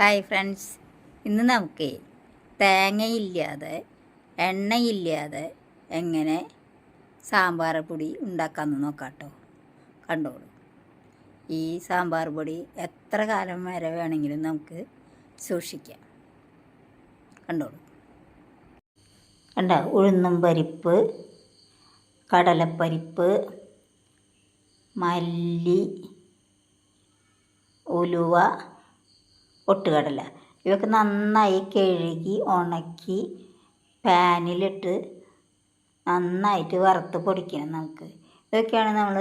Hi friends. ഇന്ന് നമുക്ക് തേങ്ങയില്ലാതെ എണ്ണയില്ലാതെ എങ്ങനെ സാമ്പാർ പൊടി ഉണ്ടാക്കാമെന്ന് നോക്കാം കേട്ടോ. കണ്ടോളൂ ഈ സാമ്പാർ പൊടി എത്ര കാലം വരെ വേണമെങ്കിലും നമുക്ക് സൂക്ഷിക്കാം. കണ്ടോളൂ കണ്ട? ഉഴുന്നും പരിപ്പ് കടലപ്പരിപ്പ് മല്ലി ഉലുവ പൊട്ടുകടല ഇവയൊക്കെ നന്നായി കഴുകി ഉണക്കി പാനിലിട്ട് നന്നായിട്ട് വറുത്ത് പൊടിക്കണം നമുക്ക്. ഇതൊക്കെയാണ് നമ്മൾ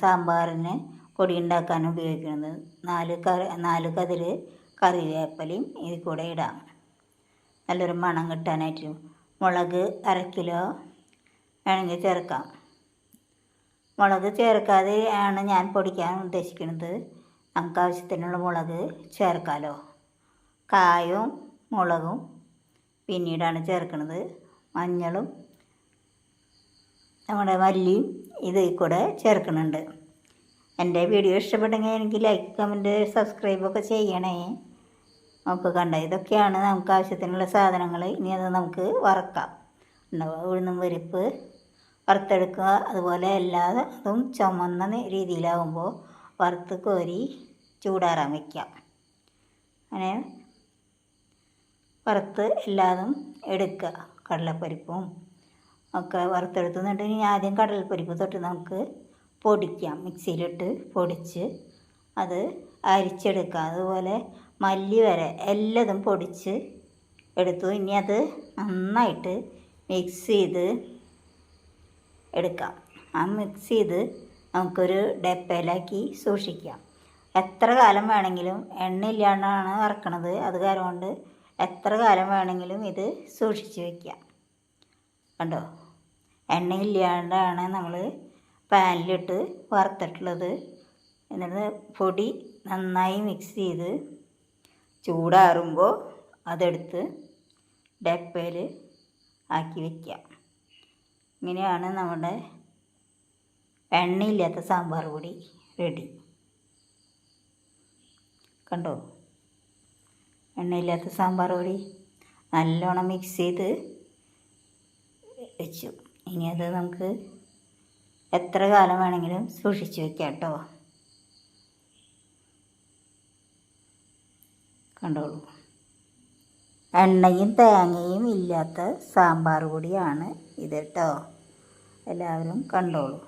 സാമ്പാറിന് പൊടി ഉണ്ടാക്കാൻ ഉപയോഗിക്കുന്നത്. നാല് കറി നാല് കതിർ കറിവേപ്പലയും ഇതിൽ കൂടെ ഇടാം. നല്ലൊരു മണം കിട്ടാനായിട്ട്. മുളക് അര കിലോ വേണമെങ്കിൽ ചേർക്കാം. മുളക് ചേർക്കാതെ ആണ് ഞാൻ പൊടിക്കാൻ ഉദ്ദേശിക്കുന്നത്. നമുക്ക് ആവശ്യത്തിനുള്ള മുളക് ചേർക്കാമല്ലോ കായവും മുളകും പിന്നീടാണ് ചേർക്കുന്നത് മഞ്ഞളും നമ്മുടെ മല്ലിയും ഇത് കൂടെ ചേർക്കുന്നുണ്ട് എന്റെ വീഡിയോ ഇഷ്ടപ്പെട്ടെങ്കിൽ എനിക്ക് ലൈക്ക് കമന്റ് സബ്സ്ക്രൈബൊക്കെ ചെയ്യണേ. നമുക്ക് കണ്ട ഇതൊക്കെയാണ് നമുക്ക് ആവശ്യത്തിനുള്ള സാധനങ്ങൾ. ഇനി അത് നമുക്ക് വറക്കാം. ഉണ്ടാവുക ഉഴുന്നും പരിപ്പ് വറുത്തെടുക്കുക. അതുപോലെ എല്ലാ അതും ചുമന്ന രീതിയിലാവുമ്പോൾ വറുത്ത് കോരി ചൂടാറാൻ വയ്ക്കാം അങ്ങനെ വറുത്ത് എല്ലാതും എടുക്കുക. കടലപ്പരിപ്പും ഒക്കെ വറുത്തെടുത്ത് എന്നിട്ട് ആദ്യം കടലപ്പരിപ്പ് തൊട്ട് നമുക്ക് പൊടിക്കാം. മിക്സിയിലിട്ട് പൊടിച്ച് അത് അരിച്ചെടുക്കാം അതുപോലെ മല്ലി വരെ എല്ലാതും പൊടിച്ച് എടുത്തു. ഇനി അത് നന്നായിട്ട് മിക്സ് ചെയ്ത് എടുക്കാം. ആ മിക്സ് ചെയ്ത് നമുക്കൊരു ഡപ്പയിലാക്കി സൂക്ഷിക്കാം. എത്ര കാലം വേണമെങ്കിലും എണ്ണയില്ലാണ്ടാണ് വറക്കണത്. അത് കാരണം എത്ര കാലം വേണമെങ്കിലും ഇത് സൂക്ഷിച്ച് വയ്ക്കാം കണ്ടോ? എണ്ണയില്ലാണ്ടാണ് നമ്മൾ പാനിലിട്ട് വറുത്തിട്ടുള്ളത്. എന്നിട്ട് പൊടി നന്നായി മിക്സ് ചെയ്ത് ചൂടാറുമ്പോൾ അതെടുത്ത് ഡപ്പയിൽ ആക്കി വയ്ക്കാം ഇങ്ങനെയാണ് നമ്മുടെ എണ്ണയില്ലാത്ത സാമ്പാർ പൊടി റെഡി കണ്ടോ? എണ്ണയില്ലാത്ത സാമ്പാർ പൊടി നല്ലോണം മിക്സ് ചെയ്ത് വെച്ചു. ഇനി അത് നമുക്ക് എത്ര കാലം വേണമെങ്കിലും സൂക്ഷിച്ച് വെക്കാം കേട്ടോ. കണ്ടോളൂ. എണ്ണയും തേങ്ങയും ഇല്ലാത്ത സാമ്പാർ പൊടിയാണ് ഇത് കേട്ടോ. എല്ലാവരും കണ്ടോളൂ.